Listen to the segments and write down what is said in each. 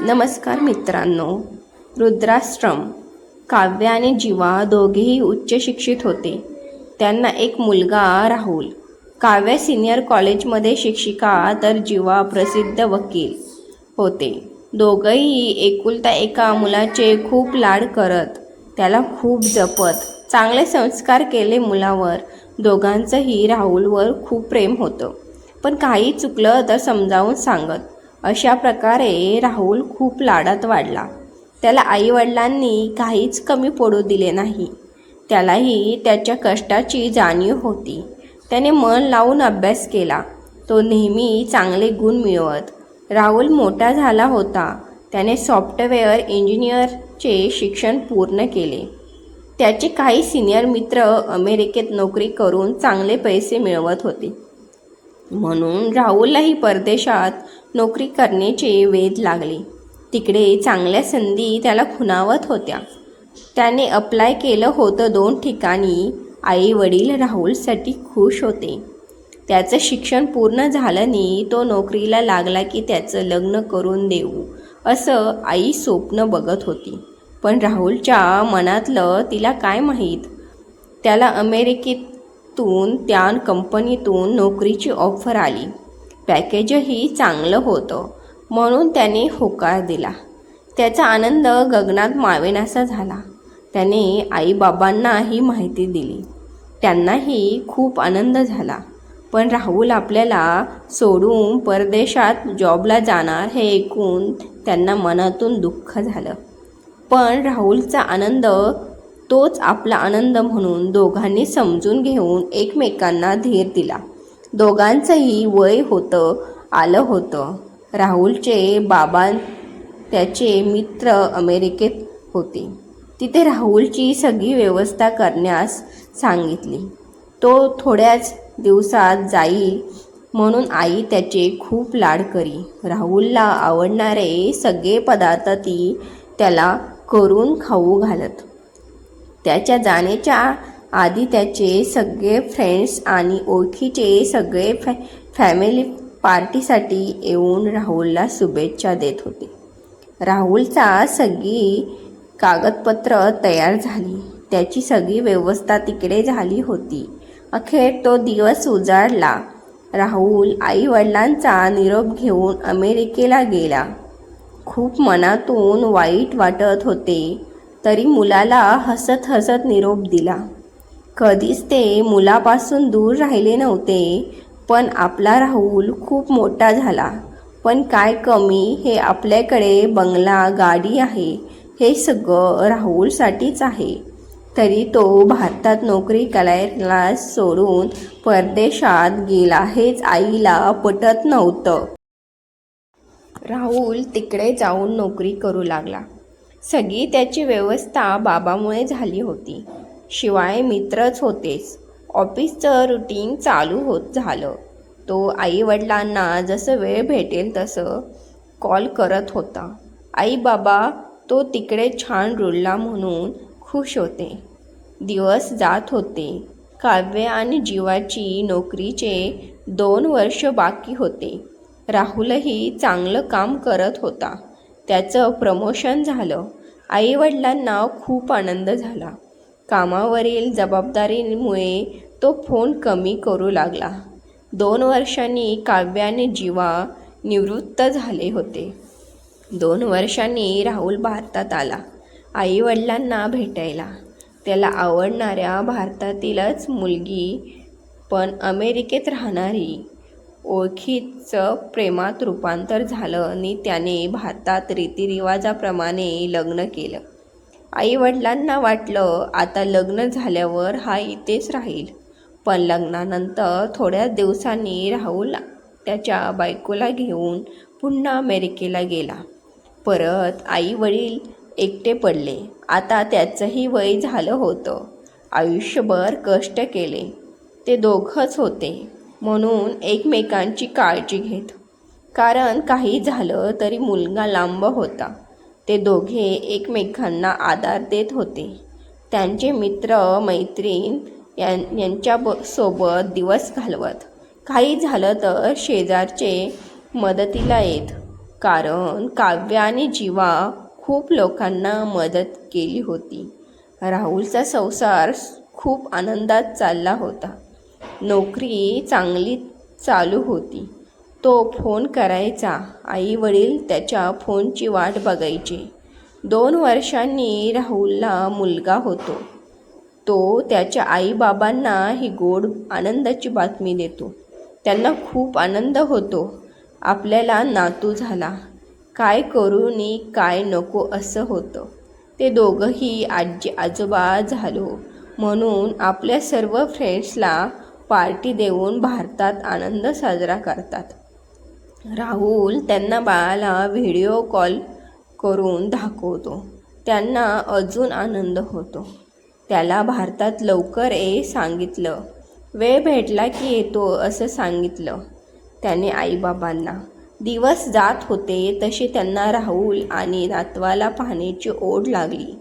नमस्कार मित्रांनो. रुद्राश्रम काव्य आणि जीवा दोघेही उच्च शिक्षित होते. त्यांना एक मुलगा राहुल. काव्य सिनियर कॉलेजमध्ये शिक्षिका तर जीवा प्रसिद्ध वकील होते. दोघंही एकुलता एका मुलाचे खूप लाड करत त्याला खूप जपत चांगले संस्कार केले मुलावर. दोघांचंही राहुलवर खूप प्रेम होतं. पण काही चुकलं तर समजावून सांगत. अशा प्रकारे राहुल खूप लाडात वाढला. त्याला आईवडिलांनी काहीच कमी पडू दिले नाही. त्यालाही त्याच्या कष्टाची जाणीव होती. त्याने मन लावून अभ्यास केला. तो नेहमी चांगले गुण मिळवत. राहुल मोठा झाला होता. त्याने सॉफ्टवेअर इंजिनियरचे शिक्षण पूर्ण केले. त्याचे काही सिनियर मित्र अमेरिकेत नोकरी करून चांगले पैसे मिळवत होते. म्हणून राहुललाही परदेशात नोकरी करण्याचे वेध लागले. तिकडे चांगल्या संधी त्याला खुणावत होत्या. त्याने अप्लाय केलं होतं दोन ठिकाणी. आई वडील राहुलसाठी खुश होते. त्याचं शिक्षण पूर्ण झालं नाही तो नोकरीला लागला की त्याचं लग्न करून देऊ असं आई स्वप्न बघत होती. पण राहुलच्या मनातलं तिला काय माहीत? त्याला अमेरिकेत अमेरिकेतून त्या कंपनीतून नोकरीची ऑफर आली. पॅकेजही चांगलं होतं म्हणून त्याने होकार दिला. त्याचा आनंद गगनात मावेनासा झाला. त्याने आईबाबांना ही माहिती दिली. त्यांनाही खूप आनंद झाला. पण राहुल आपल्याला सोडून परदेशात जॉबला जाणार हे ऐकून त्यांना मनातून दुःख झालं. पण राहुलचा आनंद तोच आपला आनंद म्हणून दोघांनी समजून घेऊन एकमेकांना धीर दिला. दोघांचंही वय होतं आलं होतं. राहुलचे बाबा त्याचे मित्र अमेरिकेत होते. तिथे राहुलची सगळी व्यवस्था करण्यास सांगितली. तो थोड्याच दिवसात जाईल म्हणून आई त्याचे खूप लाड करी. राहुलला आवडणारे सगळे पदार्थ ती त्याला करून खाऊ घालत. त्याच्या जाण्याच्या आधी त्याचे सगळे फ्रेंड्स आणि ओळखीचे सगळे फॅ फॅमिली पार्टीसाठी येऊन राहुलला शुभेच्छा देत होते. राहुलचा सगळी कागदपत्र तयार झाली. त्याची सगळी व्यवस्था तिकडे झाली होती. अखेर तो दिवस उजाडला. राहुल आईवडिलांचा निरोप घेऊन अमेरिकेला गेला. खूप मनातून वाईट वाटत होते. तरी मुलाला हसत हसत निरोप दिला. कधीच ते मुलापासून दूर राहिले नव्हते पण आपला राहुल खूप मोठा झाला. पण काय कमी हे आपल्याकडे बंगला गाडी आहे हे सगळं राहुलसाठीच आहे. तरी तो भारतात नोकरी करायला सोडून परदेशात गेला हेच आईला पटत नव्हतं. राहुल तिकडे जाऊन नोकरी करू लागला. सगळी त्याची व्यवस्था बाबामुळे झाली होती. शिवाय मित्रच होतेच. ऑफिसचं रुटीन चालू होत झालं. तो आईवडिलांना जसं वेळ भेटेल तसं कॉल करत होता. आई बाबा तो तिकडे छान रुळला म्हणून खुश होते. दिवस जात होते. काव्य आणि जीवाची नोकरीचे दोन वर्ष बाकी होते. राहुलही चांगलं काम करत होता. त्याचं प्रमोशन झालं. आईवडिलांना खूप आनंद झाला. कामावरील जबाबदारीमुळे तो फोन कमी करू लागला. दोन वर्षांनी काव्याने जीवा निवृत्त झाले होते. दोन वर्षांनी राहुल भारतात आला. आईवडिलांना भेटायला. त्याला आवडणाऱ्या भारतातीलच मुलगी पण अमेरिकेत राहणारी ओळखीचं प्रेमात रूपांतर झालं आणि त्याने भारतात रीतिरिवाजाप्रमाणे लग्न केलं. आईवडिलांना वाटलं आता लग्न झाल्यावर हा इथेच राहील. पण लग्नानंतर थोड्याच दिवसांनी राहुल त्याच्या बायकोला घेऊन पुन्हा अमेरिकेला गेला. परत आई वडील एकटे पडले. आता त्याचंही वय झालं होतं. आयुष्यभर कष्ट केले. ते दोघंच होते. म्हणून एकमेकांची काळजी घेत. कारण काही झालं तरी मुलगा लांब होता. ते दोघे एकमेकांना आधार देत होते. त्यांचे मित्र मैत्रीण यां यांच्या ब सोबत दिवस घालवत. काही झालं तर शेजारचे मदतीला येत. कारण काव्य आणि जीवा खूप लोकांना मदत केली होती. राहुलचा संसार खूप आनंदात चालला होता. नोकरी चांगली चालू होती. तो फोन करायचा. आई वडील त्याच्या फोनची वाट बघायचे. दोन वर्षांनी राहुलला मुलगा होतो. तो त्याच्या आईबाबांना ही गोड आनंदाची बातमी देतो. त्यांना खूप आनंद होतो. आपल्याला नातू झाला. काय करू नी काय नको असं होतं. ते दोघंही आजी आजोबा झालो म्हणून आपल्या सर्व फ्रेंड्सला पार्टी देऊन भारतात आनंद साजरा करतात. राहुल त्यांना बाळाला व्हिडिओ कॉल करून दाखवतो. त्यांना अजून आनंद होतो. त्याला भारतात लवकर ये सांगितलं. वेळ भेटला की येतो असं सांगितलं. त्याने आईबाबांना. दिवस जात होते तसे त्यांना राहुल आणि नातवाला पाहण्याची ओढ लागली.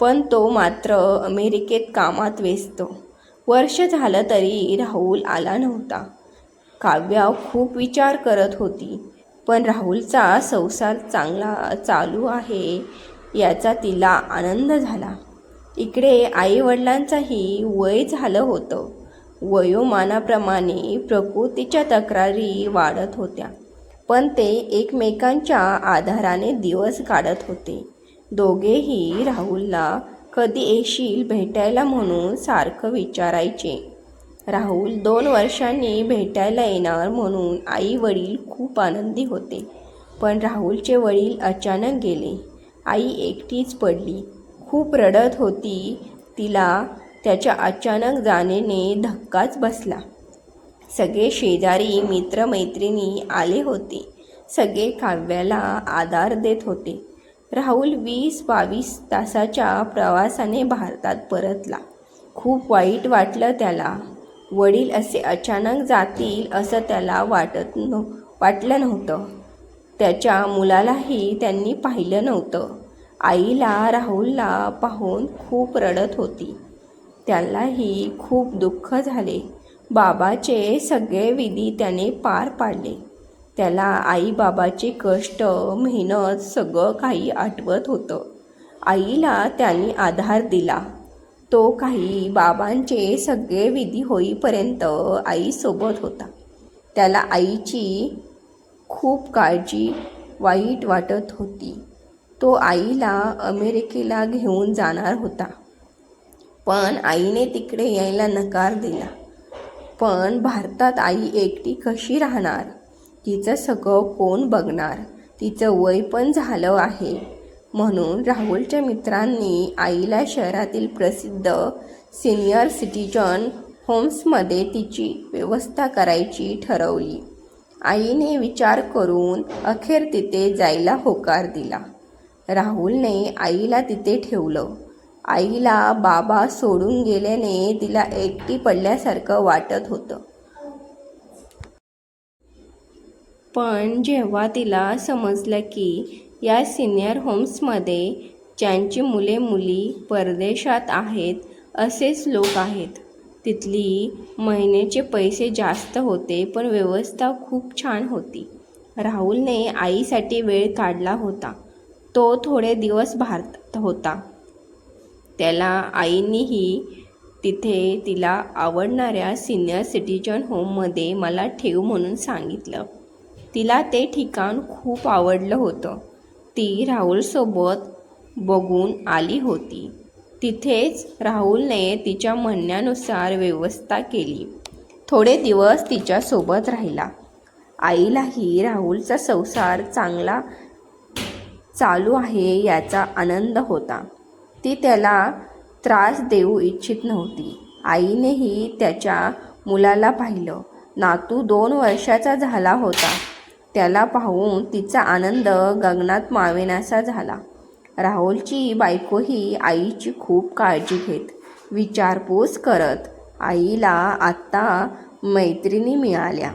पण तो मात्र अमेरिकेत कामात व्यस्त. वर्ष झालं तरी राहुल आला नव्हता. काव्या खूप विचार करत होती पण राहुलचा संसार चांगला चालू आहे याचा तिला आनंद झाला. इकडे आईवडिलांचाही वय झालं होतं. वयोमानाप्रमाणे प्रकृतीच्या तक्रारी वाढत होत्या पण ते एकमेकांच्या आधाराने दिवस काढत होते. दोघेही राहुलला कधी येशील भेटायला म्हणून सारखं विचारायचे. राहुल दोन वर्षांनी भेटायला येणार म्हणून आई वडील खूप आनंदी होते. पण राहुलचे वडील अचानक गेले. आई एकटीच पडली. खूप रडत होती. तिला त्याच्या अचानक जाण्याने धक्काच बसला. सगळे शेजारी मित्रमैत्रिणी आले होते. सगळे काव्याला आधार देत होते. राहुल वीस बावीस तासाच्या प्रवासाने भारतात परतला. खूप वाईट वाटलं त्याला. वडील असे अचानक जातील असं त्याला वाटत न वाटलं नव्हतं. त्याच्या मुलालाही त्यांनी पाहिलं नव्हतं. आईला राहुलला पाहून खूप रडत होती. त्यालाही खूप दुःख झाले. बाबाचे सगळे विधी त्याने पार पाडले. त्याला आईबाबाचे कष्ट मेहनत सगळं काही आठवत होतं. आईला त्यांनी आधार दिला. तो काही बाबांचे सगळे विधी होईपर्यंत आईसोबत होता. त्याला आईची खूप काळजी वाईट वाटत होती. तो आईला अमेरिकेला घेऊन जाणार होता. पण आईने तिकडे यायला नकार दिला. पण भारतात आई एकटी कशी राहणार? तिचं सगळं कोण बघणार? तिचं वय पण झालं आहे. म्हणून राहुलच्या मित्रांनी आईला शहरातील प्रसिद्ध सिनियर सिटीजन होम्समध्ये तिची व्यवस्था करायची ठरवली. आईने विचार करून अखेर तिथे जायला होकार दिला. राहुलने आईला तिथे ठेवलं. आईला बाबा सोडून गेल्याने तिला एकटी पडल्यासारखं वाटत होतं. पण जेव्हा तिला समजलं की या सिनियर होम्समध्ये ज्यांची मुले मुली परदेशात आहेत असेच लोक आहेत. तिथली महिन्याचे पैसे जास्त होते पण व्यवस्था खूप छान होती. राहुलने आईसाठी वेळ काढला होता. तो थोडे दिवस भारतात होता. त्याला आईनीही तिथे तिला आवडणाऱ्या सिनियर सिटीजन होममध्ये मला ठेव म्हणून सांगितलं. तिला ते ठिकाण खूप आवडलं होतं. ती राहुलसोबत बघून आली होती. तिथेच राहुलने तिच्या म्हणण्यानुसार व्यवस्था केली. थोडे दिवस तिच्यासोबत राहिला. आईलाही राहुलचा संसार चांगला चालू आहे याचा आनंद होता. ती त्याला त्रास देऊ इच्छित नव्हती. आईनेही त्याच्या मुलाला पाहिलं. नातू दोन वर्षाचा झाला होता. त्याला पाहून तिचा आनंद गगनात मावेनासा झाला. राहुलची बायकोही आईची खूप काळजी घेत विचारपूस करत आईला आत्ता मैत्रिणी मिळाल्या.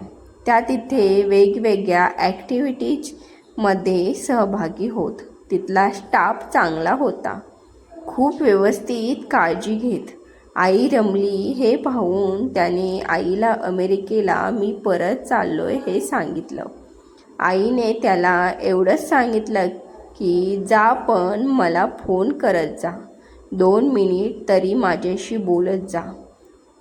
त्या तिथे वेगवेगळ्या ॲक्टिव्हिटीजमध्ये सहभागी होत. तिथला स्टाफ चांगला होता. खूप व्यवस्थित काळजी घेत. आई रमली हे पाहून त्याने आईला अमेरिकेला मी परत चाललोय हे सांगितलं. आईने त्याला एवढंच सांगितलं की जा पण मला फोन करत जा. दोन मिनिट तरी माझ्याशी बोलत जा.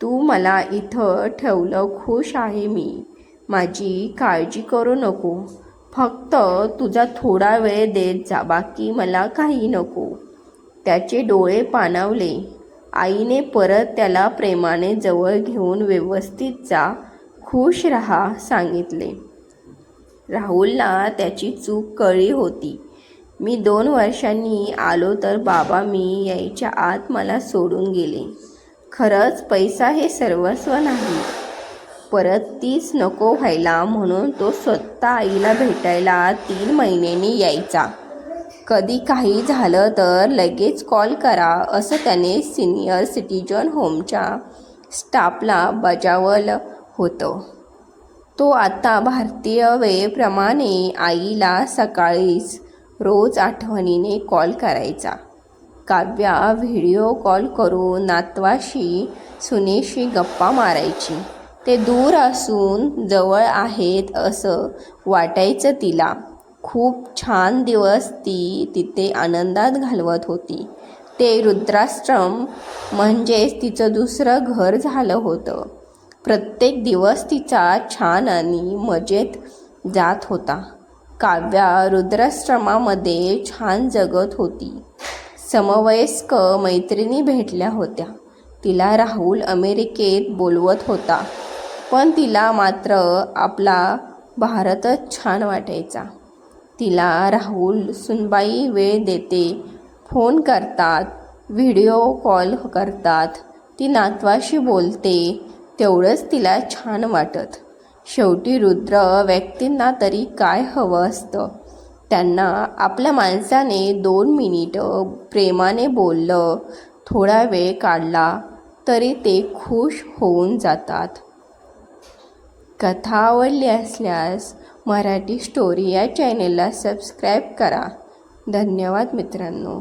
तू मला इथं ठेवलं खुश आहे मी. माझी काळजी करू नको. फक्त तुझा थोडा वेळ देत जा बाकी मला काही नको. त्याचे डोळे पाणावले. आईने परत त्याला प्रेमाने जवळ घेऊन व्यवस्थित जा खुश रहा सांगितले. राहुलला त्याची चूक कळली होती. मी दोन वर्षांनी आलो तर बाबा मी यायच्या आत मला सोडून गेले. खरंच पैसा हे सर्वस्व नाही. परत तीच नको व्हायला म्हणून तो स्वतः आईला भेटायला तीन महिन्यांनी यायचा. कधी काही झालं तर लगेच कॉल करा असं त्याने सिनियर सिटीजन होमच्या स्टाफला बजावलं होतं. तो आता भारतीय वेळेप्रमाणे आईला सकाळीच रोज आठवणीने कॉल करायचा. काव्या व्हिडिओ कॉल करून नातवाशी सुनेशी गप्पा मारायची. ते दूर असून जवळ आहेत असं वाटायचं तिला. खूप छान दिवस ती तिथे आनंदात घालवत होती. ते रुद्राश्रम म्हणजेच तिचं दुसरं घर झालं होतं. प्रत्येक दिवस तिचा छान आणि मजेत जात होता. काव्या रुद्राश्रमामध्ये छान जगत होती. समवयस्क मैत्रिणी भेटल्या होत्या. तिला राहुल अमेरिकेत बोलवत होता. पण तिला मात्र आपला भारतच छान वाटायचा. तिला राहुल सुनबाई वेळ देते फोन करतात व्हिडिओ कॉल करतात. ती नातवाशी बोलते तेवढंच तिला छान वाटत. शेवटी रुद्र व्यक्तींना तरी काय हवं असतं? त्यांना आपल्या माणसाने दोन मिनिटं प्रेमाने बोललं थोडा वेळ काढला तरी ते खुश होऊन जातात. कथा आवडली असल्यास मराठी स्टोरी या चॅनेलला सबस्क्राईब करा. धन्यवाद मित्रांनो.